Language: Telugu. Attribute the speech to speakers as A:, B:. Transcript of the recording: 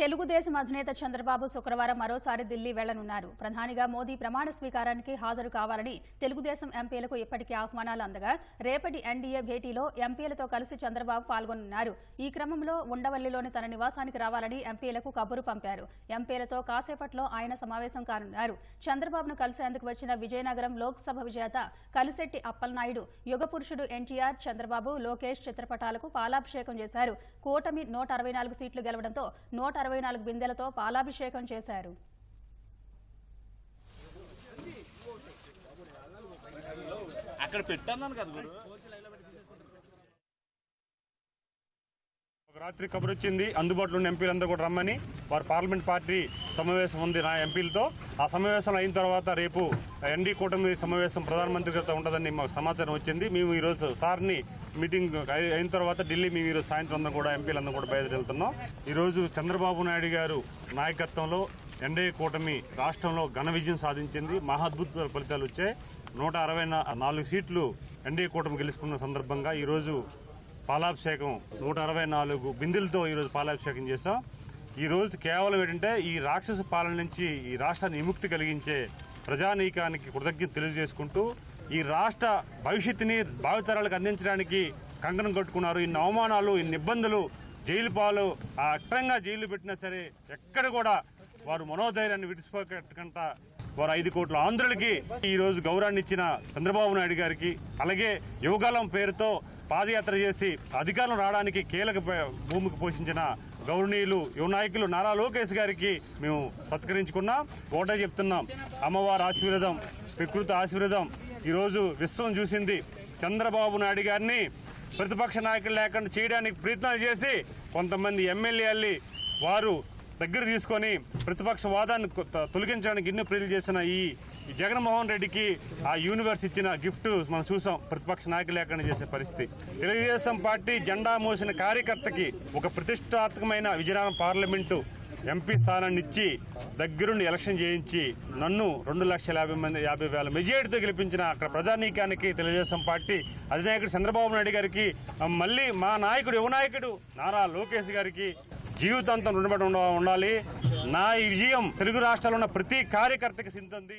A: తెలుగుదేశం అధినేత చంద్రబాబు శుక్రవారం మరోసారి ఢిల్లీ వెళ్ళనున్నారు ప్రధానిగా మోదీ ప్రమాణ స్వీకారానికి హాజరు కావాలని తెలుగుదేశం ఎంపీలకు ఇప్పటికే ఆహ్వానాలు అందగా రేపటి ఎన్డీఏ భేటీలో ఎంపీలతో కలిసి చంద్రబాబు పాల్గొనున్నారు ఈ క్రమంలో ఉండవల్లిలోని తన నివాసానికి రావాలని ఎంపీలకు కబురు పంపారు. ఎంపీలతో కాసేపట్లో ఆయన సమావేశం కానున్నారు. చంద్రబాబును కలిసేందుకు వచ్చిన విజయనగరం లోక్సభ విజేత కలిశెట్టి అప్పలనాయుడు యుగపురుషుడు ఎన్టీఆర్ చంద్రబాబు లోకేష్ చిత్రపటాలకు పాలాభిషేకం చేశారు. కూటమి నూట అరవై నాలుగు సీట్లు గెలవడంతో నూట అరవై నాలుగు బిందెలతో పాలాభిషేకం చేశారు.
B: అక్కడ పెట్టాను కదా
C: ఒక రాత్రి కబురు వచ్చింది. అందుబాటులో ఉన్న ఎంపీలందరూ కూడా రమ్మని. వారు పార్లమెంట్ పార్టీ సమావేశం ఉంది నా ఎంపీలతో. ఆ సమావేశం అయిన తర్వాత రేపు ఎన్డీ కూటమి సమావేశం ప్రధానమంత్రి గారితో ఉంటుందని మాకు సమాచారం వచ్చింది. మేము ఈరోజు సార్ని మీటింగ్ అయిన తర్వాత ఢిల్లీ మేము ఈరోజు సాయంత్రం అందరం కూడా ఎంపీలందరూ కూడా బయలుదేరుతున్నాం. ఈరోజు చంద్రబాబు నాయుడు గారు నాయకత్వంలో ఎన్డీఏ కూటమి రాష్ట్రంలో ఘన విజయం సాధించింది. మహాద్భుత ఫలితాలు వచ్చాయి. నూట అరవై నాలుగు సీట్లు ఎన్డీఏ కూటమి గెలుచుకున్న సందర్భంగా ఈరోజు పాలాభిషేకం నూట అరవై నాలుగు బిందెలతో ఈరోజు పాలాభిషేకం చేశాం. ఈ రోజు కేవలం ఏంటంటే ఈ రాక్షస పాలన నుంచి ఈ రాష్ట్రాన్ని విముక్తి కలిగించే ప్రజానీకానికి కృతజ్ఞత తెలియజేసుకుంటూ ఈ రాష్ట్ర భవిష్యత్తుని భావితరాలకు అందించడానికి కంకణం కట్టుకున్నారు. ఇన్ని అవమానాలు ఇన్ని ఇబ్బందులు జైలు పాలు ఆ అక్రంగా జైలు పెట్టినా సరే ఎక్కడ కూడా వారు మనోధైర్యాన్ని విడిచిపోకుండా వారు ఐదు కోట్ల ఆంధ్రులకి ఈ రోజు గౌరవాన్ని ఇచ్చిన చంద్రబాబు నాయుడు గారికి అలాగే యువకాలం పేరుతో పాదయాత్ర చేసి అధికారం రావడానికి కీలక భూమికి పోషించిన గౌరవనీయులు యువ నాయకులు నారా లోకేష్ గారికి మేము సత్కరించుకున్నాం. ఓటే చెప్తున్నాం. అమ్మవారి ఆశీర్వాదం వికృత ఆశీర్వాదం. ఈరోజు విశ్వం చూసింది చంద్రబాబు నాయుడు గారిని ప్రతిపక్ష నాయకులు లేకుండా చేయడానికి ప్రయత్నాలు చేసి కొంతమంది ఎమ్మెల్యేలు వారు దగ్గర తీసుకొని ప్రతిపక్ష వాదాన్ని తొలగించడానికి ఎన్నో ప్రజలు చేసిన ఈ జగన్మోహన్ రెడ్డికి ఆ యూనివర్స్ ఇచ్చిన గిఫ్ట్ మనం చూసాం. ప్రతిపక్ష నాయకులు లేకుండా చేసే పరిస్థితి. తెలుగుదేశం పార్టీ జెండా మోసిన కార్యకర్తకి ఒక ప్రతిష్టాత్మకమైన విజయనగరం పార్లమెంటు ఎంపీ స్థానాన్ని ఇచ్చి దగ్గరుండి ఎలక్షన్ చేయించి నన్ను రెండు లక్షల యాభై మంది యాభై వేల మెజారిటీతో గెలిపించిన అక్కడ ప్రజానీకానికి తెలుగుదేశం పార్టీ అధినాయకుడు చంద్రబాబు నాయుడు గారికి మళ్ళీ మా నాయకుడు యువ నాయకుడు నారా లోకేష్ గారికి జీవితాంతం రుణపడి ఉండ- ఉండాలి. నా ఈ విజయం తెలుగు రాష్ట్రాల్లో ఉన్న ప్రతి కార్యకర్తకి సిద్ధంది